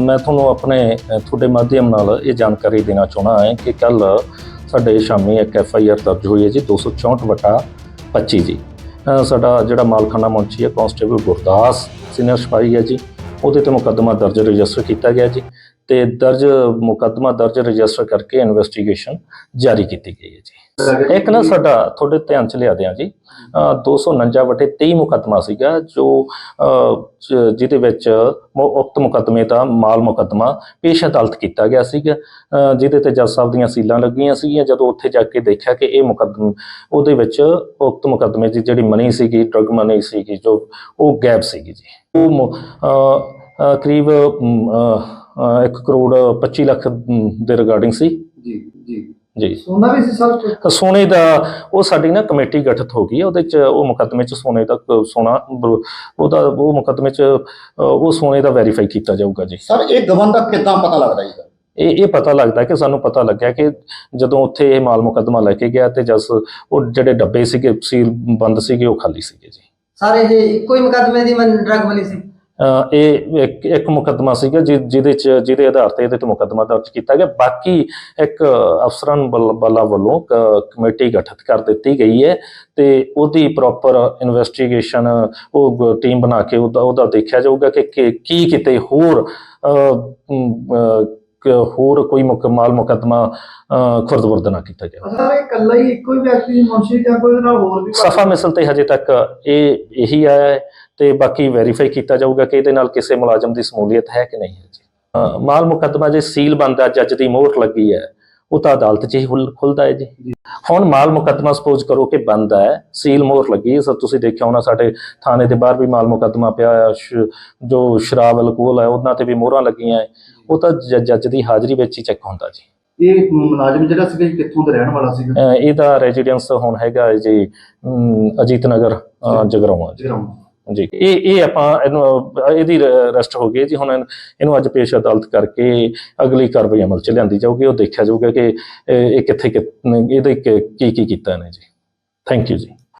ਮੈਂ ਤੁਹਾਨੂੰ ਆਪਣੇ ਤੁਹਾਡੇ ਮਾਧਿਅਮ ਨਾਲ ਇਹ ਜਾਣਕਾਰੀ ਦੇਣਾ ਚਾਹਣਾ ਹੈ ਕਿ ਕੱਲ ਸਾਡੇ ਸ਼ਾਮੀ ਇੱਕ ਐਫ ਆਈ ਆਰ ਦਰਜ ਹੋਈ ਹੈ ਜੀ 264 ਵਟਾ 25 ਜੀ। ਸਾਡਾ ਜਿਹੜਾ ਮਾਲਖਾਨਾ ਮੁੰਚੀ ਹੈ ਕਾਂਸਟੇਬਲ ਗੁਰਦਾਸ ਸੀਨੀਅਰ ਸਿਪਾਹੀ ਹੈ ਜੀ। ਉਹਦੇ ਤੇ ਮੁਕੱਦਮਾ ਦਰਜ ਰਜਿਸਟਰ ਕੀਤਾ ਗਿਆ ਜੀ। ਤੇ ਦਰਜ ਮੁਕੱਦਮਾ ਦਰਜ ਰਜਿਸਟਰ ਕਰਕੇ ਇਨਵੈਸਟੀਗੇਸ਼ਨ ਜਾਰੀ ਕੀਤੀ ਗਈ ਹੈ ਜੀ। ਇੱਕ ਨਾ ਸਾਡਾ ਤੁਹਾਡੇ ਧਿਆਨ ਚ ਲਿਆ ਦਿਆਂ ਜੀ ਅ, 249 ਵਟੇ 23 ਮੁਕੱਦਮਾ ਸੀਗਾ ਜੋ ਜਿਹਦੇ ਵਿੱਚ ਉਕਤ ਮੁਕੱਦਮੇ ਦਾ ਮਾਲ ਮੁਕੱਦਮਾ ਪੇਸ਼ ਅਦਾਲਤ ਕੀਤਾ ਗਿਆ ਸੀਗਾ। ਜਿਹਦੇ ਤੇ ਜੱਜ ਸਾਹਿਬ ਦੀਆਂ ਸੀਲਾਂ ਲੱਗੀਆਂ ਸੀਗੀਆਂ ਜਦੋਂ ਉੱਥੇ ਜਾ ਕੇ ਦੇਖਿਆ ਕਿ ਇਹ ਮੁਕੱਦਮ ਉਹਦੇ ਵਿੱਚ ਉਕਤ ਮੁਕੱਦਮੇ ਦੀ ਜਿਹੜੀ ਮਨੀ ਸੀਗੀ ਡਰਗ ਮਨੀ ਸੀਗੀ ਜੋ ਉਹ ਗੈਪ ਸੀਗੀ ਜੀ। ਉਹ ਕਰੀਬ 1 ਕਰੋੜ 25 ਲੱਖ ਦੇ ਰਿਗਾਰਡਿੰਗ ਸੀ। ਜੀ ਜੀ। ਜੀ। ਸੋਨਾ ਵੀ ਸੀ ਸਰ ਸੋਨੇ ਦਾ ਉਹ ਸਾਡੀ ਨਾ ਕਮੇਟੀ ਗਠਿਤ ਹੋ ਗਈ ਹੈ ਉਹਦੇ ਚ ਉਹ ਮੁਕੱਦਮੇ ਚ ਸੋਨੇ ਦਾ ਸੋਨਾ ਉਹਦਾ ਉਹ ਮੁਕੱਦਮੇ ਚ ਉਹ ਸੋਨੇ ਦਾ ਵੈਰੀਫਾਈ ਕੀਤਾ ਜਾਊਗਾ ਜੀ। ਸਰ ਇਹ ਗਵਨ ਦਾ ਕਿੱਦਾਂ ਪਤਾ ਲੱਗਦਾ ਜੀ? ਇਹ ਇਹ ਪਤਾ ਲੱਗਦਾ ਕਿ ਸਾਨੂੰ ਪਤਾ ਲੱਗਿਆ ਕਿ ਜਦੋਂ ਉੱਥੇ ਇਹ ਮਾਲ ਮੁਕੱਦਮਾ ਲੈ ਕੇ ਗਿਆ ਤੇ ਜਸ ਉਹ ਜਿਹੜੇ ਡੱਬੇ ਸੀਗੇ ਸੀਲ ਬੰਦ ਸੀਗੇ ਉਹ ਖਾਲੀ ਸੀਗੇ ਜੀ। ਸਰ ਇਹ ਇੱਕੋ ਹੀ ਮੁਕੱਦਮੇ ਦੀ ਮਨ ਡਰਗ ਮਿਲੀ ਸੀ? ਇਹ ਇੱਕ ਇੱਕ ਮੁਕੱਦਮਾ ਸੀਗਾ ਜਿਹਦੇ ਚ ਜਿਹਦੇ ਆਧਾਰ ਤੇ ਇਹਦੇ ਤੇ ਮੁਕੱਦਮਾ ਦਰਜ ਕੀਤਾ ਗਿਆ। ਬਾਕੀ ਇੱਕ ਅਫਸਰਾਂ ਵੱਲ- ਵੱਲਾਂ ਕਮੇਟੀ ਗਠਿਤ ਕਰ ਦਿੱਤੀ ਗਈ ਹੈ ਤੇ ਉਹਦੀ ਪ੍ਰੋਪਰ ਇਨਵੈਸਟੀਗੇਸ਼ਨ ਉਹ ਟੀਮ ਬਣਾ ਕੇ ਉਹਦਾ ਉਹਦਾ ਦੇਖਿਆ ਜਾਊਗਾ ਕਿ ਕਿ- ਕਿਤੇ ਹੋਰ ਹੋਰ ਕੋਈ ਮੁਕਮਾਲ ਮੁਕੱਦਮਾ ਖੁਰਦ-ਬੁਰਦ ਨਾ ਕੀਤਾ ਜਾਵੇ ਸਰ ਇਕੱਲਾ ਹੀ ਇੱਕੋ ਹੀ ਵਿਅਕਤੀ ਦੀ ਮੁਨਸ਼ੀ ਜਾਂ ਕੋਈ ਨਾਲ ਹੋਰ ਵੀ ਸਫਾ ਮਿਸਲ ਤੇ ਹਜੇ ਤੱਕ ਇਹ ਇਹੀ ਆਇਆ ਹੈ। ਤੇ ਬਾਕੀ ਵੈਰੀਫਾਈ ਕੀਤਾ ਜਾਊਗਾ ਕਿ ਇਹਦੇ ਨਾਲ ਕਿਸੇ ਮੁਲਾਜ਼ਮ ਦੀ ਸਮੂਲੀਅਤ ਹੈ ਕਿ ਨਹੀਂ ਹੈ ਜੀ। ਮਾਲ ਮੁਕੱਦਮਾ ਜੇ ਸੀਲ ਬੰਦਾ ਜੱਜ ਦੀ ਮੋਹਰ ਲੱਗੀ ਹੈ ਉਹ ਤਾਂ ਅਦਾਲਤ 'ਚ ਹੀ ਖੁੱਲ- ਖੁੱਲਦਾ ਹੈ ਜੀ। ਹੁਣ ਮਾਲ ਮੁਕੱਦਮਾ ਸਪੋਜ਼ ਕਰੋ ਕਿ ਬੰਦ ਹੈ ਸੀਲ ਮੋਹਰ ਲੱਗੀ ਹੈ ਸਰ ਤੁਸੀਂ ਦੇਖਿਆ ਹੋਣਾ ਸਾਡੇ ਥਾਣੇ ਦੇ ਬਾਹਰ ਵੀ ਮਾਲ ਮੁਕੱਦਮਾ ਪਿਆ ਹੈ ਜੋ ਸ਼ਰਾਬ ਅਲਕੋਹਲ ਹੈ ਉਹਨਾਂ ਤੇ ਵੀ ਮੋਹਰਾਂ ਲੱਗੀਆਂ ਹੈ ਉਹ ਤਾਂ ਜੱਜ ਦੀ ਹਾਜ਼ਰੀ ਵਿੱਚ ਹੀ ਚੈੱਕ ਹੁੰਦਾ ਜੀ। ਇਹ ਮੁਲਾਜ਼ਮ ਜਿਹੜਾ ਸੀਗਾ ਕਿੱਥੋਂ ਦਾ ਰਹਿਣ ਵਾਲਾ ਸੀਗਾ? ਇਹਦਾ ਰੈਜ਼ੀਡੈਂਸ ਹੁਣ ਹੈਗਾ ਜੀ ਅਜੀਤ ਨਗਰ ਜਗਰਾਉਂ ਜਗਰਾਉਂ। ਜੀ। ਇਹ ਇਹ ਆਪਾਂ ਇਹਨੂੰ, ਇਹਦੀ ਅਰੈਸਟ ਹੋ ਗਈ ਜੀ। ਹੁਣ ਇਹਨੂੰ- ਅੱਜ ਪੇਸ਼ ਅਦਾਲਤ ਕਰਕੇ ਅਗਲੀ ਕਾਰਵਾਈ ਅਮਲ ਚ ਲਿਆਂਦੀ ਜਾਊਗੀ। ਉਹ ਦੇਖਿਆ ਜਾਊਗਾ ਕਿ ਇਹ ਕਿੱਥੇ ਕਿ- ਇਹਦੇ ਕੀ ਕੀ ਕੀਤਾ ਇਹਨੇ ਜੀ। ਥੈਂਕ ਯੂ ਜੀ।